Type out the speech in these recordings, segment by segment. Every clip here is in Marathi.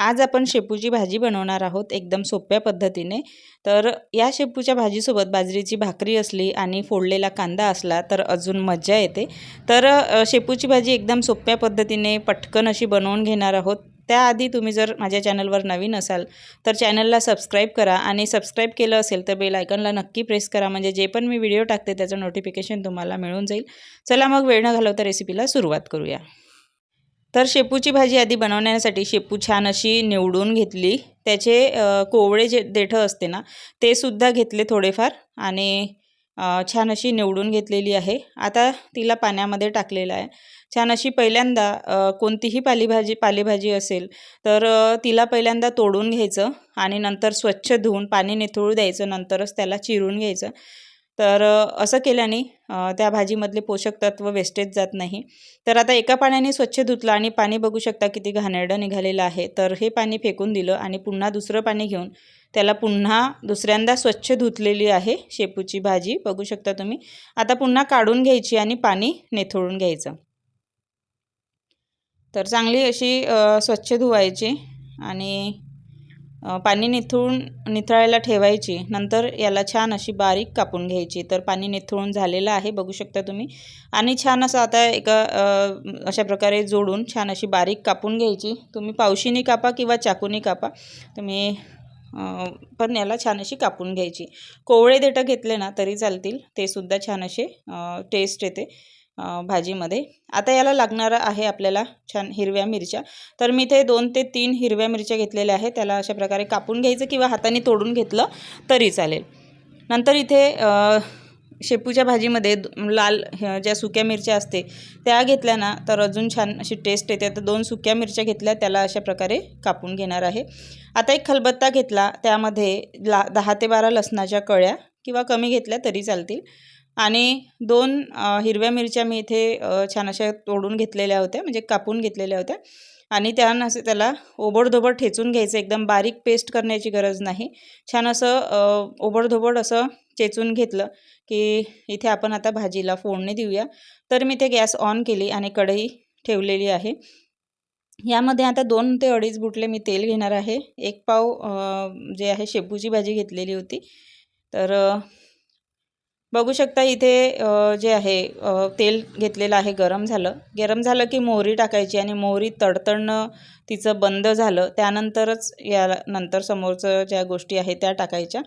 आज आपण शेपूची भाजी बनवणार आहोत एकदम सोप्या पद्धतीने. तर या शेपूच्या भाजीसोबत बाजरीची भाकरी असली आणि फोडलेला कांदा असला तर अजून मज्जा येते. तर शेपूची भाजी एकदम सोप्या पद्धतीने पटकन अशी बनवून घेणार आहोत. त्याआधी तुम्ही जर माझ्या चॅनलवर नवीन असाल तर चॅनलला सबस्क्राईब करा आणि सबस्क्राईब केलं असेल तर बेल आयकनला नक्की प्रेस करा. म्हणजे जे पण मी व्हिडिओ टाकते त्याचं नोटिफिकेशन तुम्हाला मिळून जाईल. चला मग वेळ न घालवता रेसिपीला सुरुवात करूया. तर शेपूची भाजी आधी बनवण्यासाठी शेपू छान अशी निवडून घेतली. त्याचे कोवळे जे देठं असते ना ते सुद्धा घेतले थोडेफार आणि छान अशी निवडून घेतलेली आहे. आता तिला पाण्यामध्ये टाकलेलं आहे. छान अशी पहिल्यांदा कोणतीही पालेभाजी पालेभाजी असेल तर तिला पहिल्यांदा तोडून घ्यायचं आणि नंतर स्वच्छ धुवून पाणी निथळू द्यायचं नंतरच त्याला चिरून घ्यायचं. तर असं केल्याने त्या भाजीमधले पोषक तत्व वेस्टेज जात नाही. तर आता एका पाण्याने स्वच्छ धुतलं आणि पाणी बघू शकता किती घाणेरडं निघालेलं आहे. तर हे पाणी फेकून दिलं आणि पुन्हा दुसरं पाणी घेऊन त्याला पुन्हा दुसऱ्यांदा स्वच्छ धुतलेली आहे शेपूची भाजी. बघू शकता तुम्ही. आता पुन्हा काढून घ्यायची आणि पाणी नेथळून घ्यायचं. तर चांगली अशी स्वच्छ धुवायची आणि पाणी निथळून निथळायला ठेवायची. नंतर याला छान अशी बारीक कापून घ्यायची. तर पाणी निथळून झालेलं आहे बघू शकता तुम्ही. आणि छान असं आता एका अशा प्रकारे जोडून छान अशी बारीक कापून घ्यायची. तुम्ही पावशीने कापा किंवा चाकूने कापा. तुम्ही पण याला छान अशी कापून घ्यायची. कोवळे देठं घेतले ना तरी चालतील. ते सुद्धा छान असे टेस्ट येते. भाजीमध्ये. आता याला लागणारं आहे आपल्याला छान हिरव्या मिरच्या. तर मी इथे दोन ते तीन हिरव्या मिरच्या घेतलेल्या आहेत. त्याला अशा प्रकारे कापून घ्यायचं किंवा हाताने तोडून घेतलं तरी चालेल. नंतर इथे शेपूच्या भाजीमध्ये लाल ह्या ज्या सुक्या मिरच्या असते त्या घेतल्या ना तर अजून छान अशी टेस्ट येते. तर दोन सुक्या मिरच्या घेतल्या त्याला अशा प्रकारे कापून घेणार आहे. आता एक खलबत्ता घेतला त्यामध्ये ला दहा ते बारा लसणाच्या कळ्या किंवा कमी घेतल्या तरी चालतील. आणि दोन हिरव्या मिरच्या मी इथे छान अशा तोडून घेतलेल्या होत्या म्हणजे कापून घेतलेल्या होत्या. आणि त्यानं असं त्याला ओबडधोबड ठेचून घ्यायचं एकदम बारीक पेस्ट करण्याची गरज नाही. छान असं ओबडधोबड असं चेचून घेतलं की इथे आपण आता भाजीला फोडणी देऊया. तर मी ते गॅस ऑन केली आणि कढई ठेवलेली आहे. यामध्ये आता दोन ते अडीच बुटले मी तेल घेणार आहे. एक पाव जे आहे शेपूची भाजी घेतलेली होती. तर बघू शकता इथे जे आहे तेल घेतलेलं आहे गरम झालं. गरम झालं की मोहरी टाकायची आणि मोहरी तडतडणं तिचं बंद झालं. त्यानंतरच या नंतर समोरचं ज्या गोष्टी आहेत त्या टाकायच्या.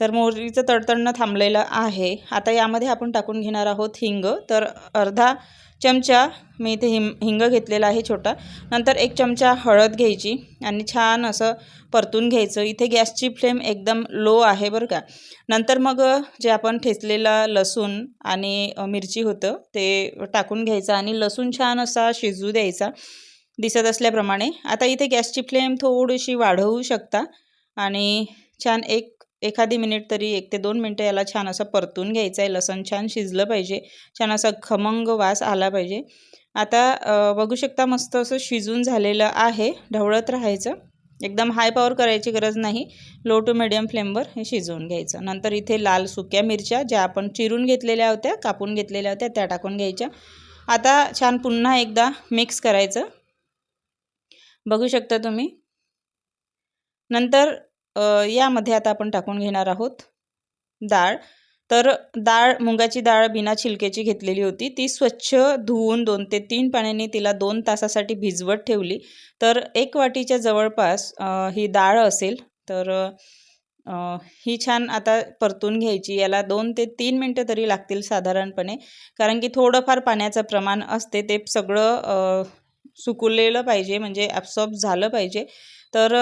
तर मोहरीचं तडतडणं थांबलेलं आहे. आता यामध्ये आपण टाकून घेणार आहोत हिंग. तर अर्धा चमचा मी इथे हिम हिंग घेतलेला आहे छोटा. नंतर एक चमचा हळद घ्यायची आणि छान असं परतून घ्यायचं. इथे गॅसची फ्लेम एकदम लो आहे बरं का. नंतर मग जे आपण ठेचलेला लसूण आणि मिरची होतं ते टाकून घ्यायचं आणि लसूण छान असा शिजू द्यायचा. दिसत असल्याप्रमाणे. आता इथे गॅसची फ्लेम थोडीशी वाढवू शकता आणि छान एक एखादी मिनिट तरी एक ते दोन मिनटं याला छान असं परतून घ्यायचं आहे लसण छान शिजलं पाहिजे. छान असा खमंग वास आला पाहिजे. आता बघू शकता मस्त असं शिजून झालेलं आहे. ढवळत राहायचं. एकदम हाय पॉवर करायची गरज नाही. लो टू मिडियम फ्लेमवर हे शिजवून घ्यायचं. नंतर इथे लाल सुक्या मिरच्या ज्या आपण चिरून घेतलेल्या होत्या कापून घेतलेल्या होत्या त्या टाकून घ्यायच्या. आता छान पुन्हा एकदा मिक्स करायचं. बघू शकता तुम्ही. नंतर यामध्ये आता आपण टाकून घेणार आहोत डाळ. तर डाळ मुगाची डाळ बिना छिलकेची घेतलेली होती. ती स्वच्छ धुवून दोन ते तीन पाण्याने तिला दोन तासासाठी भिजवत ठेवली. तर एक वाटीच्या जवळपास ही डाळ असेल तर ही छान आता परतून घ्यायची. याला दोन ते तीन मिनटं तरी लागतील साधारणपणे. कारण की थोडंफार पाण्याचं प्रमाण असते ते सगळं सुकलेलं पाहिजे म्हणजे ॲब्सॉर्ब झालं पाहिजे. तर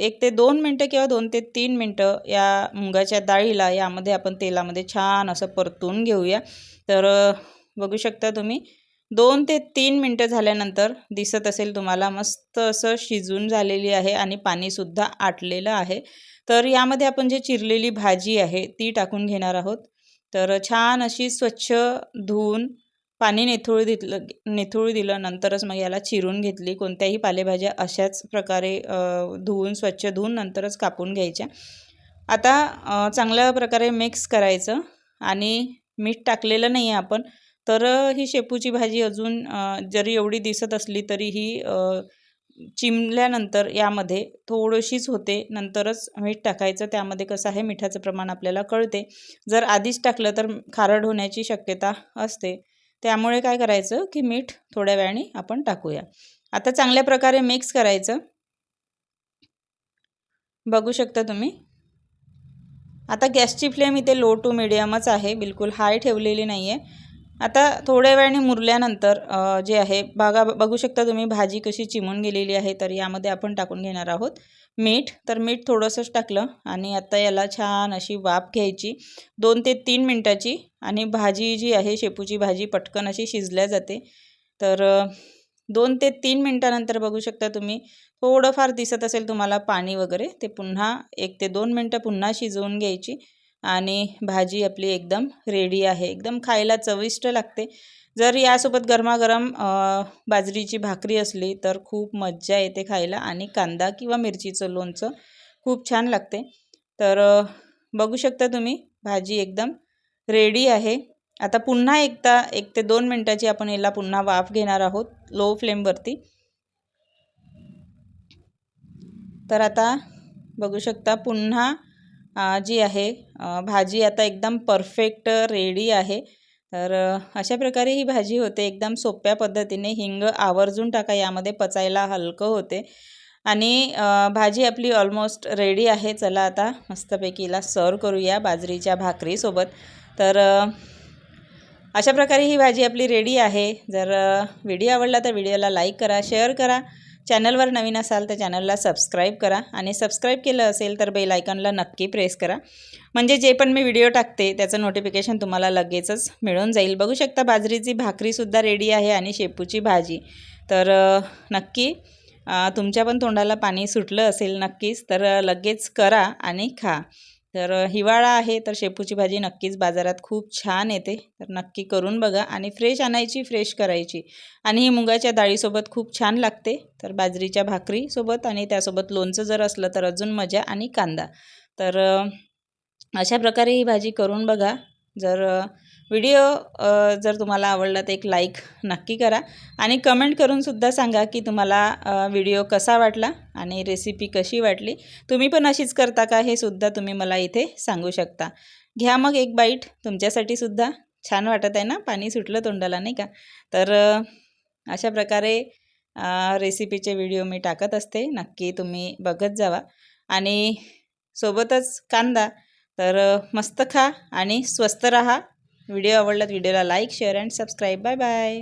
एक ते दोन मिनटं किंवा दोन ते तीन मिनटं या मुगाच्या डाळीला यामध्ये आपण तेलामध्ये छान असं परतून घेऊया. तर बघू शकता तुम्ही दोन ते तीन मिनटं झाल्यानंतर दिसत असेल तुम्हाला मस्त असं शिजून झालेली आहे आणि पाणीसुद्धा आटलेलं आहे. तर यामध्ये आपण जे चिरलेली भाजी आहे ती टाकून घेणार आहोत. तर छान अशी स्वच्छ धुवून पाणी निथळू दिलं निथळू दिलं नंतरच मग याला चिरून घेतली. कोणत्याही पालेभाज्या अशाच प्रकारे धुवून स्वच्छ धुवून नंतरच कापून घ्यायच्या. आता चांगल्या प्रकारे मिक्स करायचं आणि मीठ टाकलेलं नाही आहे आपण तर ही शेपूची भाजी अजून जरी एवढी दिसत असली तरी ही चिमल्यानंतर यामध्ये थोडीशीच होते. नंतरच मीठ टाकायचं. त्यामध्ये कसं आहे मिठाचं प्रमाण आपल्याला कळते. जर आधीच टाकलं तर खारड होण्याची शक्यता असते. त्यामुळे काय करायचं की मीठ थोड्या वेळाने आपण टाकूया. आता चांगल्या प्रकारे मिक्स करायचं. बघू शकता तुम्ही. आता गॅसची फ्लेम इथे लो टू मिडियमच आहे. बिलकुल हाय ठेवलेली नाही आहे आता थोड्या वेळाने मुरल्यानंतर जे आहे बघा बघू शकता तुम्ही भाजी कशी चिमून गेलेली आहे तर यामध्ये आपण टाकून घेणार आहोत मीठ. तर मीठ थोडंसंच टाकलं आणि आता याला छान अशी वाफ घ्यायची दोन ते तीन मिनटाची. आणि भाजी जी आहे शेपूची भाजी पटकन अशी शिजल्या जाते. तर दोन ते तीन मिनटानंतर बघू शकता तुम्ही थोडंफार दिसत असेल तुम्हाला पाणी वगैरे ते पुन्हा एक ते दोन मिनटं पुन्हा शिजवून घ्यायची. आणि भाजी आपली एकदम रेडी आहे. एकदम खायला चविष्ट लागते. जर यासोबत गरमागरम बाजरीची भाकरी असली तर खूप मज्जा येते खायला आणि कांदा किंवा मिरचीचं लोणचं खूप छान लागते. तर बघू शकता तुम्ही भाजी एकदम रेडी आहे. आता पुन्हा एकदा एक ते दोन मिनटाची आपण याला पुन्हा वाफ घेणार आहोत लो फ्लेमवरती तर आता बघू शकता पुन्हा जी आहे भाजी आता एकदम परफेक्ट रेडी आहे. तर अशा प्रकारे ही भाजी होते. एकदम सोप्या पद्धतीने हिंग आवर्जून टाका. यामध्ये पचायला हलकं होते. आणि भाजी आपली ऑलमोस्ट रेडी आहे. चला आता मस्तपैकी सर्व करूया बाजरीच्या भाकरीसोबत. तर अशा प्रकारे ही भाजी आपली रेडी आहे. जर व्हिडिओ आवडला तर व्हिडिओला लाईक करा शेअर करा. चॅनलवर नवीन असाल तर चॅनलला सबस्क्राईब करा आणि सबस्क्राईब केलं असेल तर बेल आयकॉनला नक्की प्रेस करा. म्हणजे जे पण मी व्हिडिओ टाकते त्याचं नोटिफिकेशन तुम्हाला लगेचच मिळून जाईल. बघू शकता बाजरीची भाकरीसुद्धा रेडी आहे आणि शेपूची भाजी. तर नक्की तुमच्या पण तोंडाला पाणी सुटलं असेल नक्कीच तर लगेच करा आणि खा. तर हिवाळा आहे तर शेपूची भाजी नक्कीच बाजारात खूप छान येते. तर नक्की करून बघा आणि फ्रेश आणायची फ्रेश करायची. आणि ही मुगाच्या डाळीसोबत खूप छान लागते. तर बाजरीच्या भाकरीसोबत आणि त्यासोबत लोणचं जर असलं तर अजून मजा आणि कांदा. तर अशा प्रकारे ही भाजी करून बघा. जर व्हिडिओ जर तुम्हाला आवडला तर एक लाईक नक्की करा. आणि कमेंट करूनसुद्धा सांगा की तुम्हाला व्हिडिओ कसा वाटला आणि रेसिपी कशी वाटली. तुम्ही पण अशीच करता का हे सुद्धा तुम्ही मला इथे सांगू शकता. घ्या मग एक बाईट तुमच्यासाठी सुद्धा. छान वाटत आहे ना? पाणी सुटलं तोंडाला नाही का? तर अशा प्रकारे रेसिपीचे व्हिडिओ मी टाकत असते. नक्की तुम्ही बघत जावा. आणि सोबतच कांदा. तर मस्त खा आणि स्वस्त रहा. व्हिडिओ आवडला तर व्हिडिओला like share and subscribe bye bye